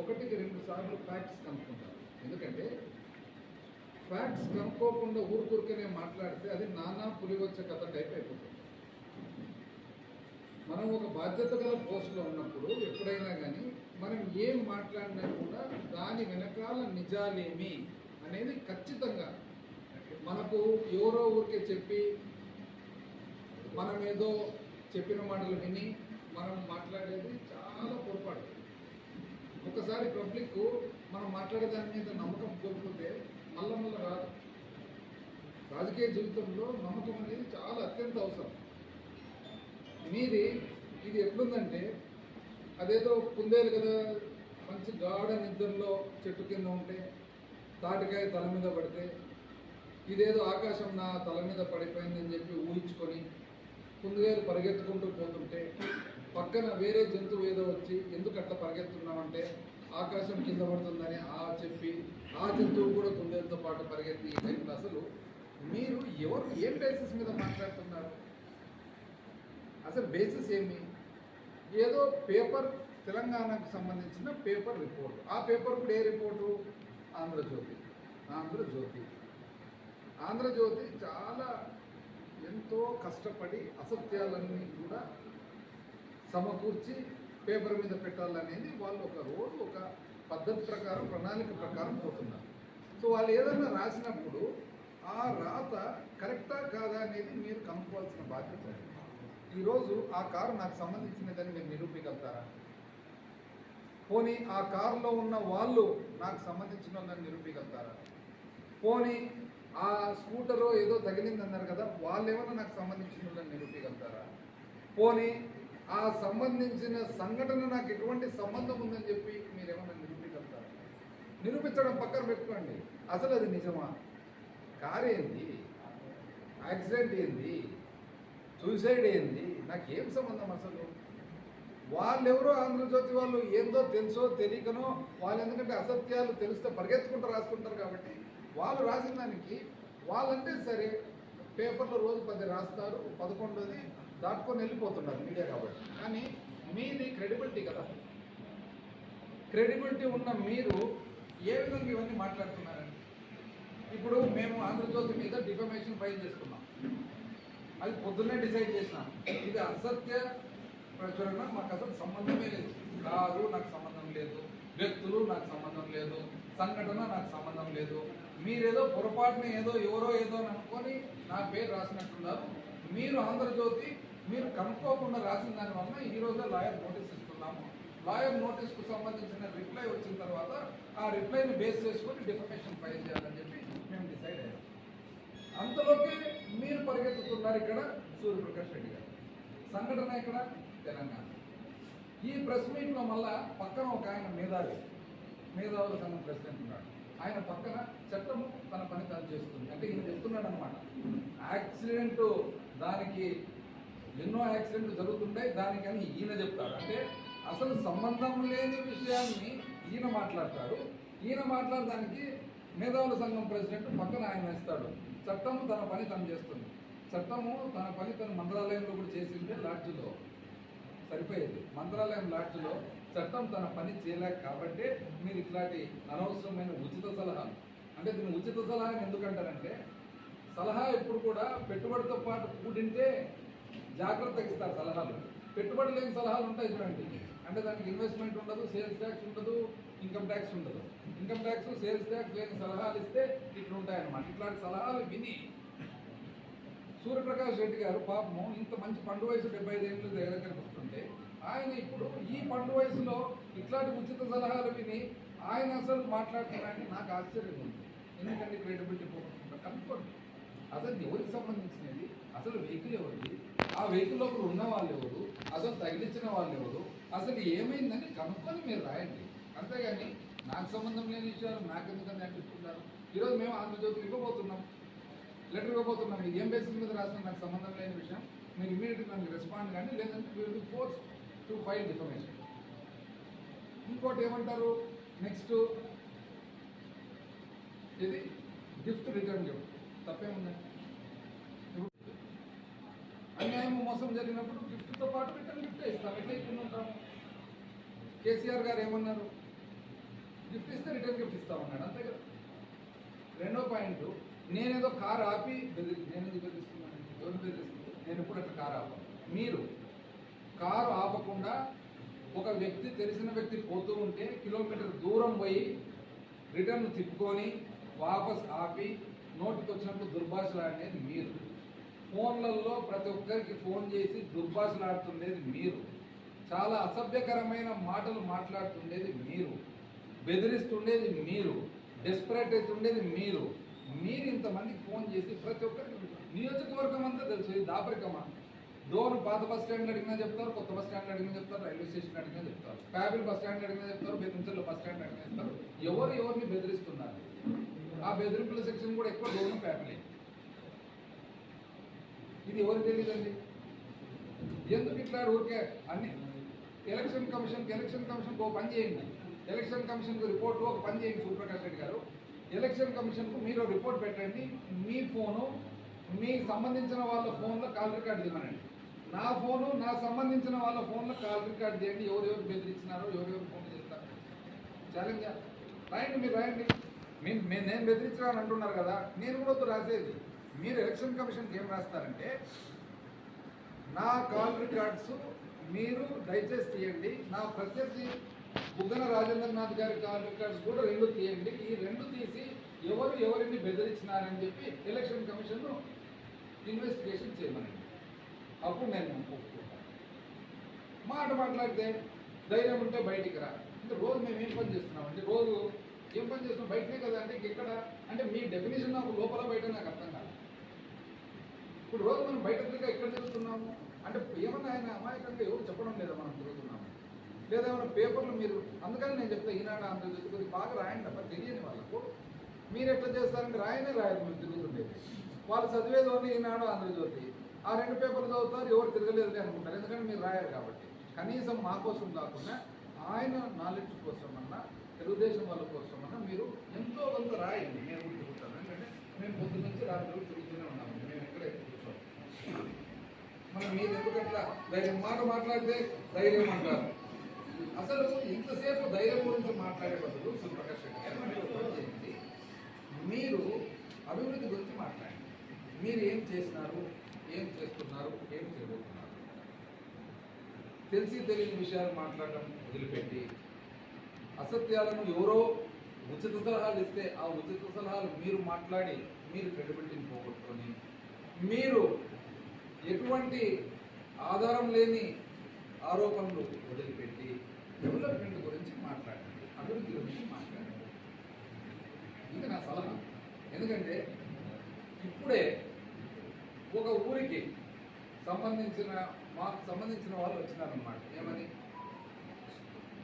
ఒకటికి రెండు సార్లు ఫ్యాక్ట్స్ కనుక్కుంటారు. ఎందుకంటే ఫ్యాక్ట్స్ కనుక్కోకుండా ఊరుకూరికనే మాట్లాడితే అది నానా పులివచ్చ కథ టైప్ అయిపోతుంది. మనం ఒక బాధ్యత గల పోస్ట్లో ఉన్నప్పుడు ఎప్పుడైనా కానీ మనం ఏం మాట్లాడినా కూడా దాని వెనకాల నిజాలేమి అనేది ఖచ్చితంగా మనకు ఎవరో ఊరికే చెప్పి మనం ఏదో చెప్పిన మాటలు విని మనం మాట్లాడేది చాలా పొరపాటు. ఒకసారి పబ్లిక్ మనం మాట్లాడే దాని మీద నమ్మకం కోల్పోతే రాజకీయ జీవితంలో నమ్మకం అనేది చాలా అత్యంత అవసరం. మీది ఇది ఎట్లుందంటే అదేదో కుందేలు కదా మంచి గాఢ నిద్రలో చెట్టు కింద ఉంటే తాటికాయ తల మీద పడితే ఇదేదో ఆకాశం నా తల మీద పడిపోయిందని చెప్పి ఊహించుకొని కుందేలు పరిగెత్తుకుంటూ పోతుంటే పక్కన వేరే జంతువు ఏదో వచ్చి ఎందుకు అట్లా పరిగెత్తున్నామంటే ఆకాశం కింద పడుతుందని ఆ చెప్పి ఆ జంతువు కూడా కుందేలుతో పాటు పరిగెత్తి ఈ అసలు మీరు ఎవరు ఏం బేసిస్ మీద మాట్లాడుతున్నారు? అసలు బేసిస్ ఏమి? ఏదో పేపర్ తెలంగాణకు సంబంధించిన పేపర్ రిపోర్ట్ ఆ పేపర్ కూడా ఏ రిపోర్టు ఆంధ్రజ్యోతి. ఆంధ్రజ్యోతి. ఆంధ్రజ్యోతి చాలా ఎంతో కష్టపడి అసత్యాలన్నీ కూడా సమకూర్చి పేపర్ మీద పెట్టాలనేది వాళ్ళు ఒక రోజు ఒక పద్ధతి ప్రకారం ప్రణాళిక ప్రకారం పోతున్నారు. సో వాళ్ళు ఏదైనా రాసినప్పుడు ఆ రాత కరెక్టా కాదా అనేది మీరు కనుక్కోవాల్సిన బాధ్యత. ఈరోజు ఆ కారు నాకు సంబంధించినదని మీరు నిరూపించగలుగుతారా? పోనీ ఆ కారులో ఉన్న వాళ్ళు నాకు సంబంధించిన వాళ్ళని నిరూపించగలుగుతారా? పోనీ ఆ స్కూటరు ఏదో తగిలింది అన్నారు కదా వాళ్ళు ఏమైనా నాకు సంబంధించిన వాళ్ళని నిరూపించగలుగుతారా? పోనీ ఆ సంబంధించిన సంఘటన నాకు ఎటువంటి సంబంధం ఉందని చెప్పి మీరు ఏమైనా నిరూపించగలుగుతారా? నిరూపించడం పక్కన పెట్టుకోండి. అసలు అది నిజమా? కారు ఏంది యాక్సిడెంట్ ఏంది? సూసైడ్ ఏంది? నాకు ఏం సంబంధం అసలు? వాళ్ళెవరో ఆంధ్రజ్యోతి వాళ్ళు ఏందో తెలుసో తెలియకనో వాళ్ళు ఎందుకంటే అసత్యాలు తెలిస్తే పరిగెత్తుకుంటూ రాసుకుంటారు కాబట్టి వాళ్ళు రాసిన దానికి వాళ్ళంటే సరే పేపర్లో రోజు పది రాస్తారు పదకొండోది దాటుకొని వెళ్ళిపోతున్నారు మీడియా కాబట్టి. కానీ మీది క్రెడిబిలిటీ కదా. క్రెడిబిలిటీ ఉన్న మీరు ఏ విధంగా ఇవన్నీ మాట్లాడుతున్నారు? ఇప్పుడు మేము ఆంధ్రజ్యోతి మీద డిఫమేషన్ ఫైల్ చేసుకున్నాం. అది పొద్దున్నే డిసైడ్ చేసినాం. ఇది అసత్య ప్రచురణ మాకు అసలు సంబంధమే లేదు. కారు నాకు సంబంధం లేదు వ్యక్తులు నాకు సంబంధం లేదు సంఘటన నాకు సంబంధం లేదు. మీరేదో పొరపాటున ఏదో ఎవరో ఏదో అని అనుకొని నా పేరు రాసినట్టున్నారు. మీరు ఆంధ్రజ్యోతి మీరు కనుక్కోకుండా రాసిన దాని వలన ఈ రోజు లాయర్ నోటీస్ ఇస్తున్నాము. లాయర్ నోటీస్కు సంబంధించిన రిప్లై వచ్చిన తర్వాత ఆ రిప్లైని బేస్ చేసుకొని డిఫర్మేషన్ ఫైల్ చేయాలని చెప్పి అంతలోకి మీరు పరిగెత్తుతున్నారు ఇక్కడ సూర్యప్రకాష్ రెడ్డి గారు. సంఘటన ఇక్కడ తెలంగాణ. ఈ ప్రెస్ మీట్లో మళ్ళా పక్కన ఒక ఆయన మేధావి మేధావుల సంఘం ప్రెసిడెంట్ ఉన్నాడు. ఆయన పక్కన చట్టము తన పని తను చేస్తుంది. అంటే ఈయన చెప్తున్నాడు అనమాట యాక్సిడెంట్ దానికి ఎన్నో యాక్సిడెంట్లు జరుగుతుంటాయి దానికని ఈయన చెప్తాడు. అంటే అసలు సంబంధం లేని విషయాన్ని ఈయన మాట్లాడతాడు. ఈయన మాట్లాడడానికి మేధావుల సంఘం ప్రెసిడెంట్ పక్కన ఆయన ఇస్తాడు చట్టము తన పని తను చేస్తుంది. చట్టము తన పని తన మంత్రాలయంలో కూడా చేసిందే లాడ్జ్లో. సరిపోయేది. మంత్రాలయం లాడ్జ్లో చట్టం తన పని చేయలేక కాబట్టి మీరు ఇట్లాంటి అనవసరమైన ఉచిత సలహాలు. అంటే దీన్ని ఉచిత సలహా ఎందుకంటారంటే సలహా ఎప్పుడు కూడా పెట్టుబడితో పాటు కూడింటే జాగ్రత్తగా ఇస్తారు సలహాలు. పెట్టుబడి లేని సలహాలు ఉంటాయి చూడండి. అంటే దానికి ఇన్వెస్ట్మెంట్ ఉండదు సేల్స్ ట్యాక్స్ ఉండదు ఇన్కమ్ ట్యాక్స్ ఉండదు. ఇన్కమ్ ట్యాక్స్ సేల్స్ ట్యాక్స్ లేని సలహాలు ఇస్తే ఇట్లా ఉంటాయన్నమాట. ఇట్లాంటి సలహాలు విని సూర్యప్రకాష్ రెడ్డి గారు పాపము ఇంత మంచి పండు వయసు డెబ్బై ఐదేళ్ళు దగ్గర దగ్గరకు వస్తుంటే ఆయన ఇప్పుడు ఈ పండు వయసులో ఇట్లాంటి ఉచిత సలహాలు విని ఆయన అసలు మాట్లాడుతున్నారని నాకు ఆశ్చర్యం ఉంది. ఎందుకంటే క్రెడిబిలిటీ పోకుండా కనుక్కోండి అసలు ఎవరికి సంబంధించినది? అసలు వెహికల్ ఎవరిది? ఆ వెహికల్ లోపల ఉన్న వాళ్ళు ఎవరు? అసలు తగిలించిన వాళ్ళు ఎవరు? అసలు ఏమైందని కనుక్కొని మీరు రాయండి. అంతేగాని నాకు సంబంధం లేని విషయాలు నాకు ఎందుకని అనిపిస్తున్నారు ఈరోజు మేము ఆంధ్రజ్యోతికి ఇవ్వబోతున్నాం. లెటర్ ఇవ్వబోతున్నాం. ఇది ఏం బేసిస్ మీద రాసిన నాకు సంబంధం లేని విషయం. మీరు ఇమీడియట్గా నాకు రెస్పాండ్ కానీ లేదంటే will force to file defamation ఇంకోటి ఏమంటారు? నెక్స్ట్ ఇది గిఫ్ట్ రిటర్న్ గిఫ్ట్ తప్పేముందండి? అన్యాయం మోసం జరిగినప్పుడు గిఫ్ట్తో పాటు రిటర్న్ గిఫ్ట్ ఇస్తాం. ఎట్లా ఇప్పుడు ఉంటాము? కేసీఆర్ గారు ఏమన్నారు? గిఫ్ట్ ఇస్తే రిటర్న్ గిఫ్ట్ ఇస్తామన్నాడు అంతే కదా? రెండో పాయింట్ నేనేదో కారు ఆపి బెదిరి నేనేది ఎందుకు బెదిరిస్తున్నాను ఎవరు బెదిరిస్తుంది నేను ఎప్పుడు అట్లా కారు ఆపాను. మీరు కారు ఆపకుండా ఒక వ్యక్తి తెలిసిన వ్యక్తి పోతూ ఉంటే కిలోమీటర్ దూరం పోయి రిటర్న్ తిప్పుకొని వాపస్ ఆపి నోటికి వచ్చినప్పుడు దుర్భాషలాడినది మీరు. ఫోన్లలో ప్రతి ఒక్కరికి ఫోన్ చేసి దుర్భాషలాడుతుండేది మీరు. చాలా అసభ్యకరమైన మాటలు మాట్లాడుతుండేది మీరు. బెదిరిస్తుండేది మీరు. డెస్పరేట్ అవుతుండేది మీరు. మీరు ఇంతమందికి ఫోన్ చేసి ప్రతి ఒక్కరికి నియోజకవర్గం అంతా తెలుసు. ఇది దాపరికమా? డోర్ పాత బస్ స్టాండ్ అడిగినా చెప్తారు కొత్త బస్ స్టాండ్ అడిగినా చెప్తారు రైల్వే స్టేషన్ అడిగినా చెప్తారు ప్యాబిల్ బస్ స్టాండ్ అడిగినా చెప్తారు బెదిరించల్లో బస్ స్టాండ్ అడిగినా చెప్తారు. ఎవరు ఎవరిని బెదిరిస్తున్నారు? ఆ బెదిరింపుల సెక్షన్ కూడా ఎక్కువ డోను ప్యాబిలే ఇది ఎవరికి తెలియదండి ఎందుకు ఇట్లా ఊరికే అన్ని? ఎలక్షన్ కమిషన్కి ఎలక్షన్ కమిషన్కి ఒక పని చేయండి. ఎలక్షన్ కమిషన్కి రిపోర్ట్ ఒక పని చేయండి సూర్యప్రకాష్ రెడ్డి గారు. ఎలక్షన్ కమిషన్కు మీరు రిపోర్ట్ పెట్టండి. మీ ఫోను మీకు సంబంధించిన వాళ్ళ ఫోన్లో కాల్ రికార్డ్ తీయమనండి నా ఫోను నా సంబంధించిన వాళ్ళ ఫోన్లో కాల్ రికార్డ్ చేయండి. ఎవరెవరు బెదిరించినారో ఎవరెవరు ఫోన్ చేస్తారు. ఛాలెంజ్ రాయండి మీరు రాయండి. మీ- నేను బెదిరించాలని అంటున్నారు కదా. నేను కూడా వద్దు రాసేది. మీరు ఎలక్షన్ కమిషన్కి ఏం రాస్తారంటే నా కాల్ రికార్డ్స్ మీరు దయచేసి తీయండి నా ప్రత్యర్థి బుగ్గన రాజేంద్రనాథ్ గారి కాల్ రికార్డ్స్ కూడా రెండు తీయండి ఈ రెండు తీసి ఎవరు ఎవరిని బెదిరించినారని చెప్పి ఎలక్షన్ కమిషన్ ఇన్వెస్టిగేషన్ చేయమనండి. అప్పుడు నేను ఒప్పుకుంటాను. మాట మాట్లాడితే ధైర్యం ఉంటే బయటికి రా. అంటే రోజు మేము ఏం పని చేస్తున్నామండి రోజు ఏం పని చేస్తున్నాం? బయటనే కదా? అంటే ఎక్కడ అంటే మీ డెఫినేషన్ నాకు లోపల బయట నాకు అర్థం కాదు. ఇప్పుడు రోజు మనం బయట తిరిగి ఎక్కడ తిరుగుతున్నాము? అంటే ఏమన్నా ఆయన అమాయకంగా ఎవరు చెప్పడం లేదా మనం తిరుగుతున్నాము? లేదా ఏమైనా పేపర్లు మీరు అందుకని నేను చెప్తా ఈనాడు ఆంధ్రజ్యోతి కొద్దిగా బాగా రాయండి తప్ప తెలియని వాళ్ళకు. మీరు ఎట్లా చేస్తారంటే రాయనే రాయరు మీరు తిరుగుతుండేది. వాళ్ళు చదివేది ఓన్లీ ఈనాడు ఆంధ్రజ్యోతి ఆ రెండు పేపర్లు చదువుతారు ఎవరు తిరగలేదు అనుకుంటారు. ఎందుకంటే మీరు రాయారు కాబట్టి. కనీసం మా కోసం కాకుండా ఆయన నాలెడ్జ్ కోసమన్నా తెలుగుదేశం వాళ్ళ కోసమన్నా మీరు ఎంతో కొంత రాయండి. నేను తిరుగుతాను. ఎందుకంటే మేము పొద్దు నుంచి రాత్రి ఉన్నాము మేము ఎక్కడే కూర్చోం మనం మీరు ఎందుకట్లా ధైర్యం? మాట మాట్లాడితే ధైర్యం అంటారు. అసలు ఇంతసేపు ధైర్యం గురించి మాట్లాడే బదులు సుప్రకాష్ రెడ్డి గారు మీరు చేయండి. మీరు అభివృద్ధి గురించి మాట్లాడండి. మీరు ఏం చేసినారు ఏం చేస్తున్నారు? ఏం చేయబోతున్నారు? తెలిసి తెలియని విషయాలు మాట్లాడడం వదిలిపెట్టి అసత్యాలను ఎవరో ఉచిత సలహాలు ఇస్తే ఆ ఉచిత సలహాలు మీరు మాట్లాడి మీరు క్రెడిబిలిటీని పోగొట్టుకొని మీరు ఎటువంటి ఆధారం లేని ఆరోపణలు వదిలిపెట్టి డెవలప్మెంట్ గురించి మాట్లాడండి అభివృద్ధి గురించి మాట్లాడండి. ఇది నా సలహా. ఎందుకంటే ఇప్పుడే ఒక ఊరికి సంబంధించిన మాకు సంబంధించిన వాళ్ళు వచ్చినారనమాట ఏమని?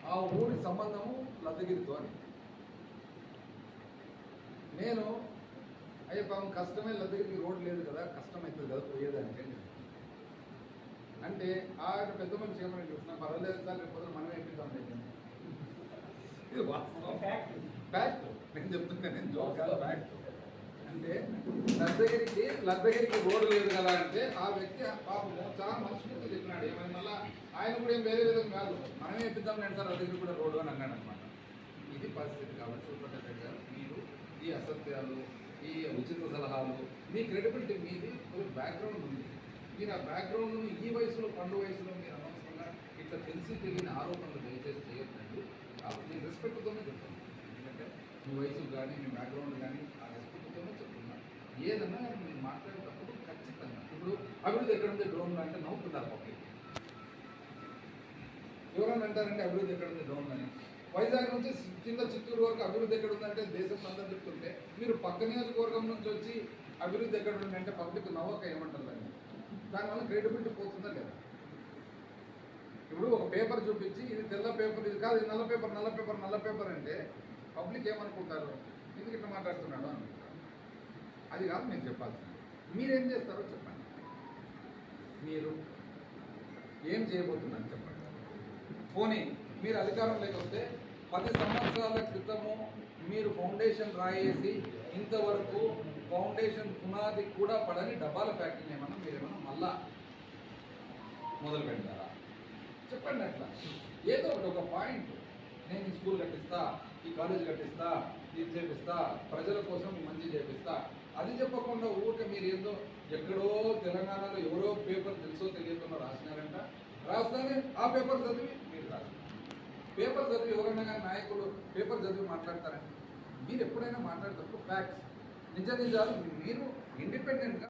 ఆ ఊరి సంబంధము లద్దగిరితో అని. నేను అయ్యే పాపం కష్టమే లద్దగిరికి రోడ్ లేదు కదా కష్టం అవుతుంది కదా పోయేదానికి అంటే ఆ యొక్క పెద్ద మనిషి ఏమని చూసినా పర్వాలేదు సార్ రేపు పొద్దున మనమే ఇది వాస్తవం. ఫ్యాక్ట్ నేను చెప్తున్నా నేను జోక్ కాదు ఫ్యాక్ట్ అంటే లద్దగిరికి లద్దగిరికి రోడ్డు లేదు కదా అంటే ఆ వ్యక్తి పాపం చాలా మనస్ఫూర్తి చెప్పినాడు. ఏమని మళ్ళా ఆయన కూడా ఏం వేరే విధంగా కాదు. మనమే ఎప్పిద్దాం నేను సార్ లద్దగిరి కూడా రోడ్డు అని అన్నాడు అనమాట ఇది పరిస్థితి కాబట్టి సూపర్ గారు. మీరు ఈ అసత్యాలు ఈ ఉచిత సలహాలు మీ క్రెడిబిలిటీ మీది ఒక బ్యాక్గ్రౌండ్ ఉంది. మీరు ఆ బ్యాక్గ్రౌండ్ ఈ వయసులో పండు వయసులో మీరు అనవసరంగా ఇట్లా తెలిసి తెలియని ఆరోపణలు దయచేసి చేయొద్దండి. కాబట్టి నేను రెస్పెక్ట్తోనే చెప్తాను. ఎందుకంటే మీ వయసు కానీ మీ బ్యాక్గ్రౌండ్ కానీ ఆ రెస్పెక్ట్తోనే చెప్తున్నాను ఏదన్నా మీరు మాట్లాడేటప్పుడు ఖచ్చితంగా ఇప్పుడు అభివృద్ధి ఎక్కడ ఉంది? డ్రోన్ అంటే నవ్వుతున్నారు పబ్లిక్. ఎవరన్నా అంటారంటే అభివృద్ధి ఎక్కడ ఉంది? డ్రోన్ అని వైజాగ్ నుంచి కింద చిత్తూరు వరకు అభివృద్ధి ఎక్కడ ఉందంటే దేశం అందరూ చెప్తుంటే మీరు పక్క నియోజకవర్గం నుంచి వచ్చి అభివృద్ధి ఎక్కడ ఉందంటే పబ్లిక్ నవ్వక ఏమంటారు దాన్ని? దానివల్ల క్రెడిబిలిటీ పోతుందా లేదా? ఇప్పుడు ఒక పేపర్ చూపించి ఇది తెల్ల పేపర్ ఇది కాదు ఇది నల్ల పేపర్ నల్ల పేపర్ నల్ల పేపర్ అంటే పబ్లిక్ ఏమనుకుంటారు? ఎందుకు ఇట్లా మాట్లాడుతున్నాడు అనుకుంటారు అది కాదు నేను చెప్పాల్సింది. మీరేం చేస్తారో చెప్పండి. మీరు ఏం చేయబోతున్నారు చెప్పండి. పోనీ మీరు అధికారంలోకి వస్తే పది సంవత్సరాల క్రితము మీరు ఫౌండేషన్ రాయేసి ఇంతవరకు ఫౌండేషన్ పునాది కూడా పడని డబ్బాల ఫ్యాక్టరీని ఏమన్నా మీరేమన్నా మళ్ళా మొదలు పెడతారా చెప్పండి అట్లా. ఏదో ఒకటి ఒక పాయింట్ నేను ఈ స్కూల్ కట్టిస్తా ఈ కాలేజ్ కట్టిస్తా ఇది చేపిస్తా ప్రజల కోసం మంచి చేపిస్తా. అది చెప్పకుండా ఊరికే మీరు ఏదో ఎక్కడో తెలంగాణలో ఎవరో పేపర్ తెలుసో తెలియకుండా రాసినారంట. రాస్తానే ఆ పేపర్ చదివి మీరు రాస్తారు పేపర్ చదివి ఎవరైనా కానీ పేపర్ చదివి మాట్లాడతారండి. మీరు ఎప్పుడైనా మాట్లాడేటప్పుడు ఫ్యాక్ట్స్ నిజ నిజాలు మీరు ఇండిపెండెంట్గా